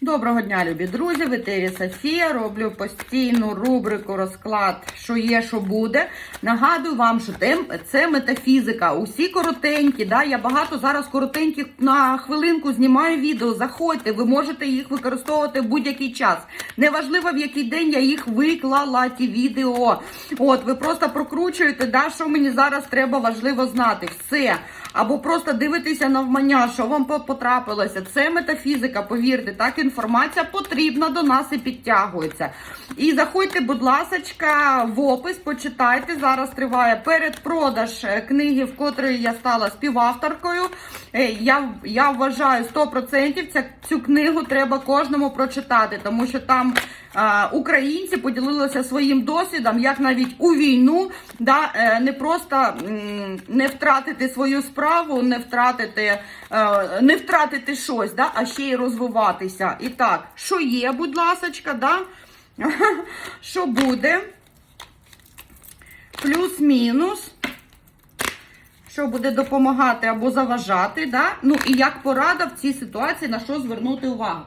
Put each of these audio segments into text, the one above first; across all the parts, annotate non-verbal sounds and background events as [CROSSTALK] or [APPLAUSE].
Доброго дня, любі друзі! В етері Софія. Роблю постійну рубрику розклад, що є, що буде. Нагадую вам, що це метафізика. Усі коротенькі. Да? Я багато зараз коротеньких на хвилинку знімаю відео. Заходьте, ви можете їх використовувати в будь-який час. Неважливо, в який день я їх виклала, ті відео. От, ви просто прокручуєте, да, що мені зараз треба важливо знати. Все. Або просто дивитеся навмання, що вам потрапилося. Це метафізика, повірте, так інформація потрібна до нас і підтягується. І заходьте, будь ласочка, в опис, почитайте. Зараз триває передпродаж е, книги, в котрої я стала співавторкою. Е, Я, я вважаю 100% ця, цю книгу треба кожному прочитати, тому що там е, українці поділилися своїм досвідом, як навіть у війну да, не просто не втратити свою справу, не втратити, не втратити щось, да, а ще й розвиватися. І так, що є, будь ласочка, да? [LAUGHS] що буде? Плюс-мінус. Що буде допомагати або заважати, да? ну і як порада в цій ситуації на що звернути увагу.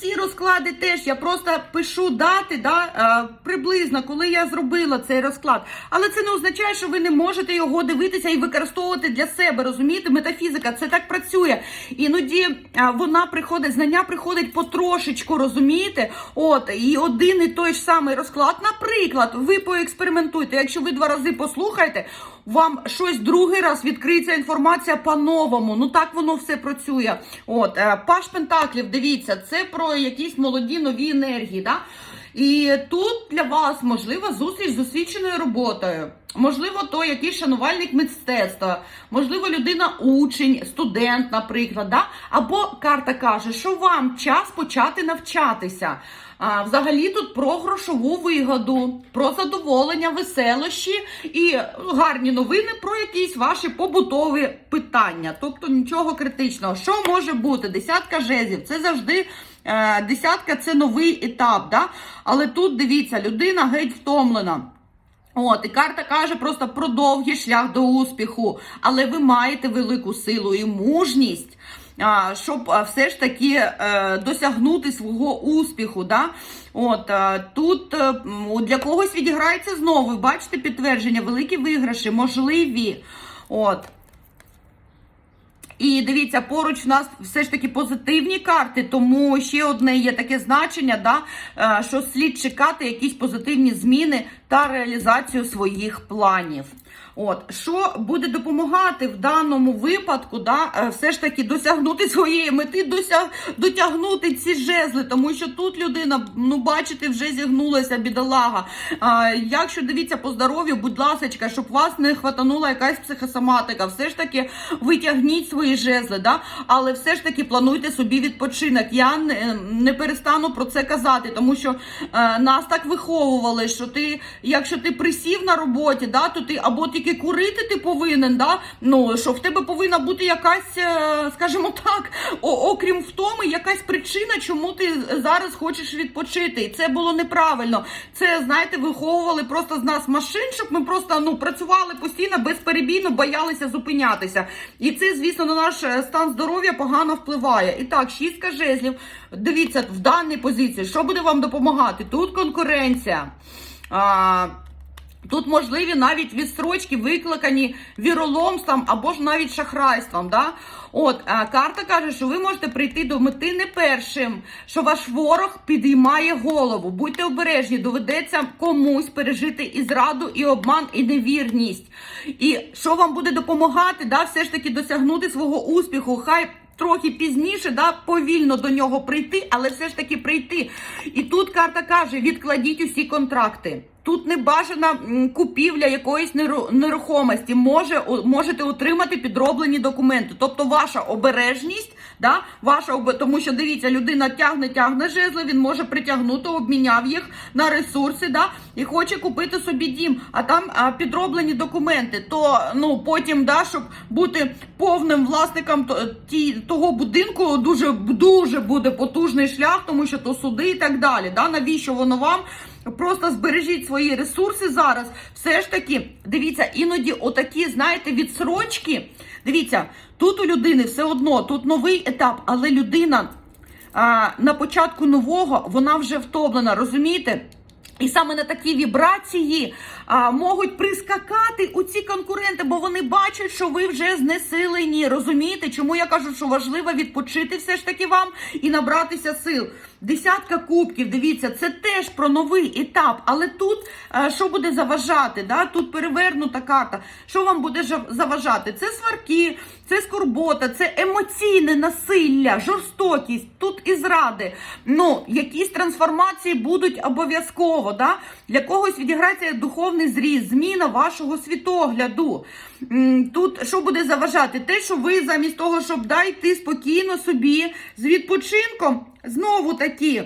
Ці розклади теж я просто пишу дати, да, е, приблизно, коли я зробила цей розклад. Але це не означає, що ви не можете його дивитися і використовувати для себе. Розумієте, метафізика це так працює. Іноді е, вона приходить, знання приходить потрошечку, розумієте? От, і один і той ж самий розклад. Наприклад, ви поекспериментуйте. Якщо ви два рази послухаєте, вам щось другий раз відкриється інформація по-новому. Ну так воно все працює. От, е, Паш Пентаклів, дивіться, це про якісь молоді нові енергії. Да? І тут для вас можлива зустріч з освіченою роботою. Можливо, то якийсь шанувальник мистецтва, можливо, людина учень, студент, наприклад. Да? Або карта каже, що вам час почати навчатися. А, взагалі тут про грошову вигоду, про задоволення, веселощі і гарні новини про якісь ваші побутові питання. Тобто нічого критичного. Що може бути? Десятка жезів. Це завжди е, десятка це новий етап. Да? Але тут дивіться, людина геть втомлена. От, і карта каже просто про довгий шлях до успіху, але ви маєте велику силу і мужність, щоб все ж таки е, досягнути свого успіху. Да? От, е, тут е, для когось відіграється знову, бачите підтвердження, великі виграші, можливі. От. І дивіться, поруч в нас все ж таки позитивні карти, тому ще одне є таке значення, да, е, що слід чекати якісь позитивні зміни та реалізацію своїх планів. От, що буде допомагати в даному випадку, да, е, все ж таки досягнути своєї мети, досяг, дотягнути ці жезли, тому що тут людина, ну бачите, вже зігнулася бідолага. А, якщо дивіться по здоров'ю, будь ласка, щоб вас не хватанула якась психосоматика, все ж таки витягніть свої жезли, да? але все ж таки плануйте собі відпочинок. Я не, перестану про це казати, тому що е, нас так виховували, що ти, якщо ти присів на роботі, да, то ти або тільки курити ти повинен, да? ну, що в тебе повинна бути якась, е, скажімо так, окрім втоми, якась причина, чому ти зараз хочеш відпочити. І це було неправильно. Це, знаєте, виховували просто з нас машин, щоб ми просто ну, працювали постійно безперебійно, боялися зупинятися. І це, звісно, наш е, стан здоров'я погано впливає. І так, шістка жезлів. Дивіться, в даній позиції, що буде вам допомагати? Тут конкуренція. А, Тут можливі навіть відстрочки, викликані віроломством або ж навіть шахрайством. Да? От а, карта каже, що ви можете прийти до мети не першим, що ваш ворог підіймає голову. Будьте обережні, доведеться комусь пережити і зраду, і обман, і невірність. І що вам буде допомагати, да, все ж таки досягнути свого успіху. Хай трохи пізніше, да, повільно до нього прийти, але все ж таки прийти. І тут карта каже: відкладіть усі контракти. Тут не бажана купівля якоїсь неру- нерухомості. Може, можете отримати підроблені документи. Тобто ваша обережність, да, ваша обе- тому що дивіться, людина тягне, тягне жезли, він може притягнути, обміняв їх на ресурси, да, і хоче купити собі дім, а там а, підроблені документи. То ну потім, да, щоб бути повним власником то- ті, того будинку, дуже дуже буде потужний шлях, тому що то суди і так далі. Да, навіщо воно вам? Просто збережіть свої ресурси зараз. Все ж таки, дивіться, іноді отакі, знаєте, відсрочки. Дивіться, тут у людини все одно, тут новий етап, але людина а, на початку нового вона вже втомлена, розумієте? І саме на такі вібрації а, можуть прискакати у ці конкуренти, бо вони бачать, що ви вже знесилені. Розумієте, чому я кажу, що важливо відпочити все ж таки вам і набратися сил. Десятка кубків, дивіться, це теж про новий етап. Але тут а, що буде заважати? Да? Тут перевернута карта. Що вам буде жа- заважати? Це сварки, це скорбота, це емоційне насилля, жорстокість, тут і зради. Ну, якісь трансформації будуть обов'язково. Да? Для когось відіграється духовний зріст, зміна вашого світогляду. Тут що буде заважати? Те, що ви замість того, щоб да, йти спокійно собі з відпочинком, знову таки.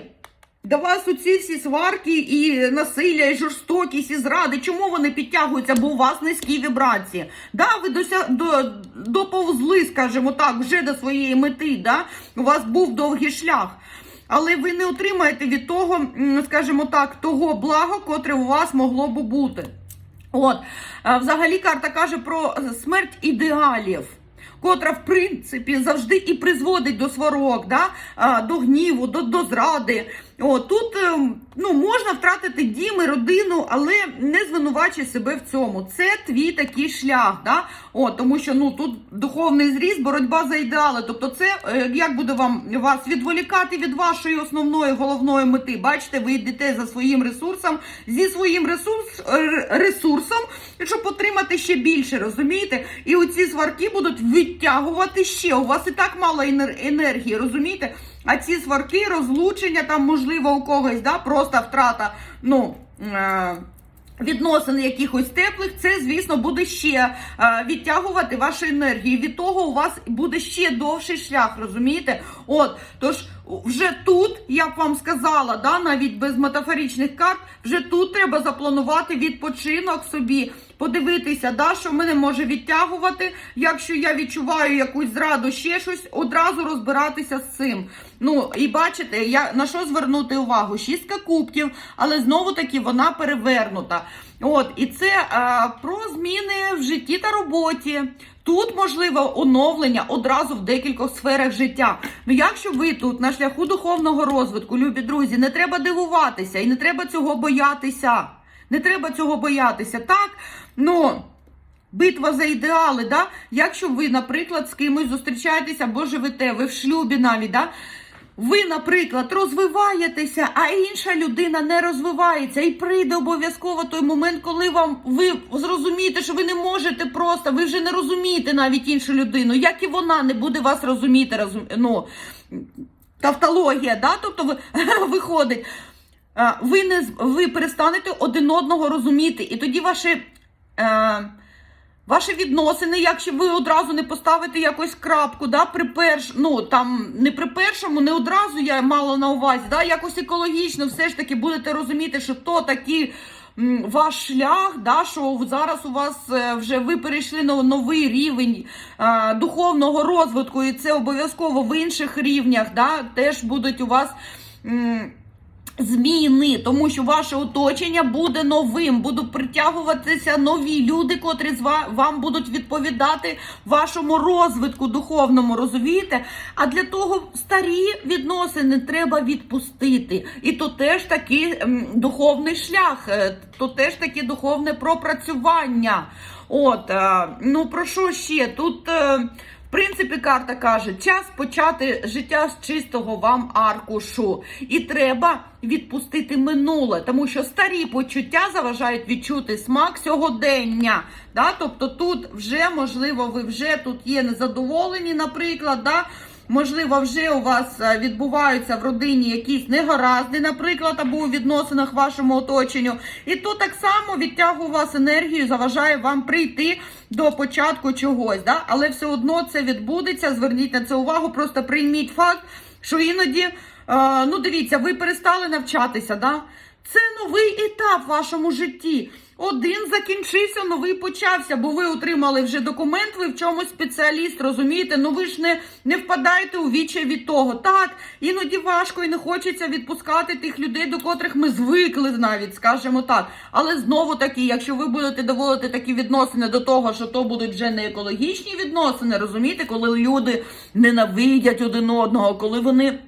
До вас оці всі сварки і насилля, і жорстокість, і зради. Чому вони підтягуються? Бо у вас низькі вібрації. Да, ви дося... до... доповзли, скажімо так, вже до своєї мети. Да? У вас був довгий шлях. Але ви не отримаєте від того, скажімо так, того блага, котре у вас могло би бути. От, взагалі карта каже про смерть ідеалів. Котра, в принципі, завжди і призводить до сварок, да? до гніву, до, до зради. О, тут ем, ну, можна втратити дім і родину, але не звинувачуй себе в цьому. Це твій такий шлях. Да? О, тому що ну, тут духовний зріст, боротьба за ідеали. Тобто, це е, як буде вам вас відволікати від вашої основної головної мети. Бачите, ви йдете за своїм ресурсом, зі своїм ресурс, ресурсом, щоб отримати ще більше, розумієте? І оці сварки будуть відтягувати ще. У вас і так мало енер- енергії, розумієте? А ці сварки, розлучення, там, можливо, у когось, да, просто втрата, ну. Е- Відносин якихось теплих, це, звісно, буде ще е, відтягувати вашу енергію. Від того у вас буде ще довший шлях, розумієте? От, тож вже тут, я б вам сказала, да, навіть без метафоричних карт, вже тут треба запланувати відпочинок собі, подивитися, да, що мене може відтягувати. Якщо я відчуваю якусь зраду, ще щось, одразу розбиратися з цим. Ну, і бачите, я на що звернути увагу? Шістка кубків, але знову таки вона перевернута. От, і це е, про зміни в житті та роботі. Тут можливо оновлення одразу в декількох сферах життя. Ну, якщо ви тут на шляху духовного розвитку, любі друзі, не треба дивуватися і не треба цього боятися. Не треба цього боятися. Так, ну. Битва за ідеали, да? якщо ви, наприклад, з кимось зустрічаєтеся або живете, ви в шлюбі навіть, да? Ви, наприклад, розвиваєтеся, а інша людина не розвивається. І прийде обов'язково той момент, коли вам ви зрозумієте, що ви не можете просто, ви вже не розумієте навіть іншу людину, як і вона не буде вас розуміти. Розум... Ну, тавтологія, да? тобто ви, [LAUGHS] виходить. Ви не ви перестанете один одного розуміти, і тоді ваші. Е, Ваші відносини, якщо ви одразу не поставите якусь крапку, да, при перш, ну там не при першому, не одразу я мала на увазі, да, якось екологічно все ж таки будете розуміти, що то такий м, ваш шлях, да, що зараз у вас е, вже ви перейшли на новий рівень е, духовного розвитку, і це обов'язково в інших рівнях, да, теж будуть у вас. м, Зміни, тому що ваше оточення буде новим, будуть притягуватися нові люди, котрі вам будуть відповідати вашому розвитку духовному, розумієте? А для того старі відносини треба відпустити. І то теж такий духовний шлях, е, то теж таке духовне пропрацювання. От, е, ну про що ще? Тут. Принципі, карта каже, час почати життя з чистого вам аркушу. І треба відпустити минуле, тому що старі почуття заважають відчути смак сьогодення. Да? Тобто тут вже, можливо, ви вже тут є незадоволені, наприклад. Да? Можливо, вже у вас е, відбуваються в родині якісь негаразди, наприклад, або у відносинах вашому оточенню. І то так само відтягує у вас енергію, заважає вам прийти до початку чогось. Да? Але все одно це відбудеться. Зверніть на це увагу, просто прийміть факт, що іноді, е, ну дивіться, ви перестали навчатися. Да? Це новий етап в вашому житті. Один закінчився, новий почався, бо ви отримали вже документ, ви в чомусь спеціаліст, розумієте? Ну ви ж не, не впадаєте у віче від того. Так, іноді важко і не хочеться відпускати тих людей, до котрих ми звикли навіть, скажімо так. Але знову таки, якщо ви будете доводити такі відносини до того, що то будуть вже не екологічні відносини, розумієте, коли люди ненавидять один одного, коли вони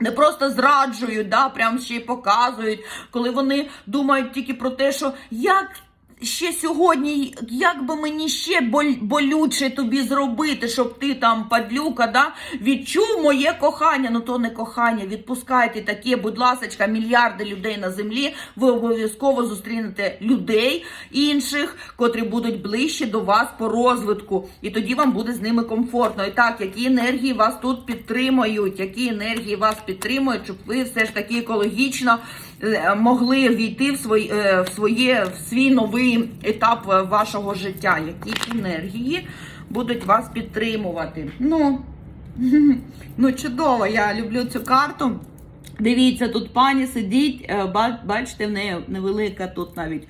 Не просто зраджують, да, прям ще й показують, коли вони думають тільки про те, що як ще сьогодні, як би мені ще болюче тобі зробити, щоб ти там, падлюка, да, відчув моє кохання. Ну то не кохання. Відпускайте таке, будь ласка, мільярди людей на землі. Ви обов'язково зустрінете людей інших, котрі будуть ближче до вас по розвитку. І тоді вам буде з ними комфортно. І так, які енергії вас тут підтримують, які енергії вас підтримують, щоб ви все ж таки екологічно могли війти в свої, е, в своє в свій новий етап е, вашого життя. Які енергії будуть вас підтримувати? Ну, [LAUGHS] ну чудово, я люблю цю карту. Дивіться, тут пані сидить, е, бачите, в неї невелика тут навіть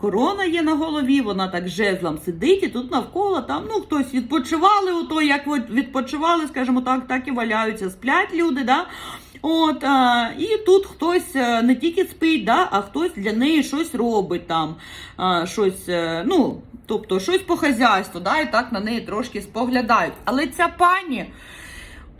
корона є на голові, вона так жезлом сидить, і тут навколо там ну хтось відпочивали, ото як відпочивали, скажімо так, так і валяються, сплять люди. да? От, а, і тут хтось е, не тільки спить, да, а хтось для неї щось робить там, а, щось, е, ну, тобто щось по хазяйству, да, і так на неї трошки споглядають. Але ця пані,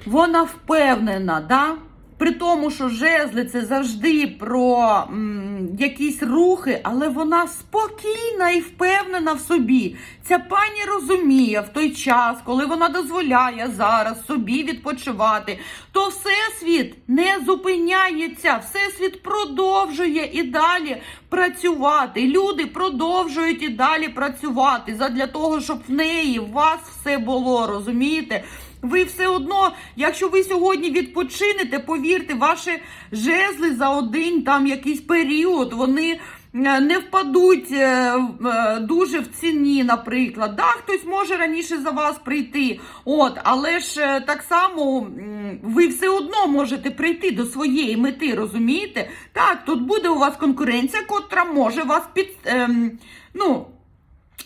вона впевнена, да? При тому, що жезли це завжди про м, якісь рухи, але вона спокійна і впевнена в собі. Ця пані розуміє в той час, коли вона дозволяє зараз собі відпочивати, то всесвіт не зупиняється, всесвіт продовжує і далі працювати. Люди продовжують і далі працювати задля того, щоб в неї, в вас все було, розумієте? Ви все одно, якщо ви сьогодні відпочинете, повірте, ваші жезли за один там якийсь період, вони е, не впадуть е, е, дуже в ціні, наприклад. Да, хтось може раніше за вас прийти. От, але ж так само ви все одно можете прийти до своєї мети, розумієте? Так, тут буде у вас конкуренція, котра може вас під. ем, ну,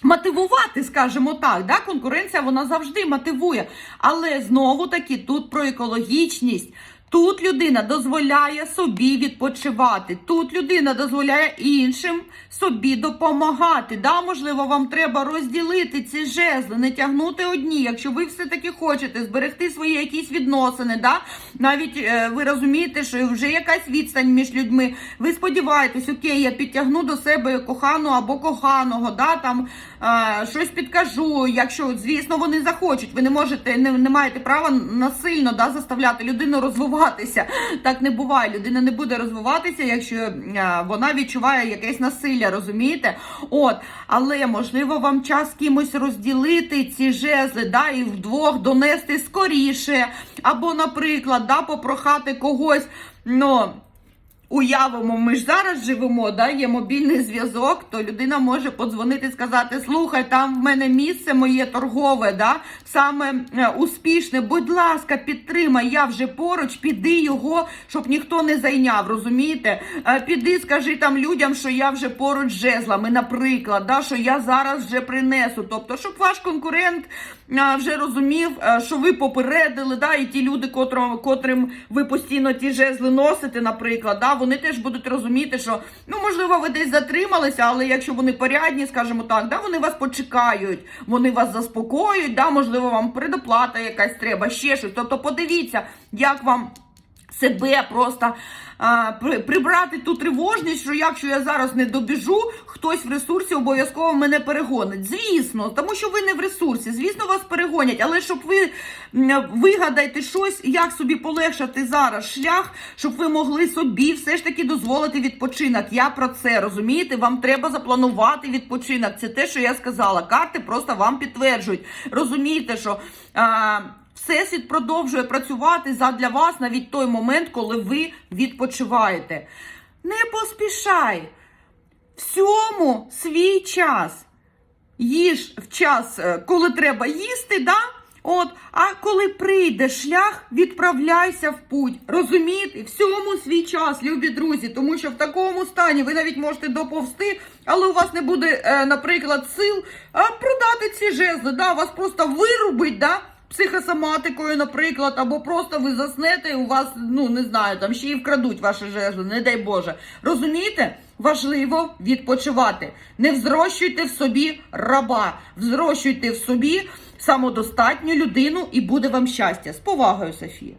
Мотивувати, скажімо так, да? конкуренція вона завжди мотивує. Але знову таки тут про екологічність. Тут людина дозволяє собі відпочивати. Тут людина дозволяє іншим собі допомагати. Да, можливо, вам треба розділити ці жезли, не тягнути одні. Якщо ви все-таки хочете зберегти свої якісь відносини, да? навіть е, ви розумієте, що вже якась відстань між людьми. Ви сподіваєтесь, окей, я підтягну до себе кохану або коханого, да, там щось підкажу. Якщо, звісно, вони захочуть, ви не можете, не, не маєте права насильно да, заставляти людину розвиватися. Так не буває. Людина не буде розвиватися, якщо е, вона відчуває якесь насилля, розумієте? От, але можливо вам час кимось розділити ці жезли, да, і вдвох донести скоріше. Або, наприклад, да, попрохати когось. ну, Уявимо, ми ж зараз живемо, да, є мобільний зв'язок, то людина може подзвонити і сказати: слухай, там в мене місце моє торгове, да, саме е, успішне. Будь ласка, підтримай, я вже поруч, піди його, щоб ніхто не зайняв. Розумієте? Е, Піди, скажи там людям, що я вже поруч з жезлами, наприклад, да, що я зараз вже принесу. Тобто, щоб ваш конкурент е, вже розумів, що ви попередили, да, і ті люди, котрим, котрим ви постійно ті жезли носите, наприклад, да, вони теж будуть розуміти, що ну можливо ви десь затрималися, але якщо вони порядні, скажімо так, да, вони вас почекають, вони вас заспокоюють, да, можливо, вам предоплата якась треба, ще щось. Тобто, подивіться, як вам. Себе просто а, при- прибрати ту тривожність, що якщо я зараз не добіжу, хтось в ресурсі обов'язково мене перегонить. Звісно, тому що ви не в ресурсі, звісно, вас перегонять, але щоб ви вигадайте щось, як собі полегшати зараз шлях, щоб ви могли собі все ж таки дозволити відпочинок. Я про це розумієте? Вам треба запланувати відпочинок. Це те, що я сказала. Карти просто вам підтверджують. Розумієте, що. А, Всесвіт продовжує працювати задля вас навіть той момент, коли ви відпочиваєте. Не поспішай. Всьому свій час. Їж в час, е, коли треба їсти, да? От, а коли прийде шлях, відправляйся в путь. Розумієте? Всьому свій час, любі друзі, тому що в такому стані ви навіть можете доповзти, але у вас не буде, е, наприклад, сил продати ці жезли. Да? Вас просто вирубить, да? Психосоматикою, наприклад, або просто ви заснете, і у вас, ну не знаю, там ще і вкрадуть ваше жезло, не дай Боже. Розумієте? Важливо відпочивати. Не взрощуйте в собі раба, взрощуйте в собі самодостатню людину і буде вам щастя. З повагою, Софія.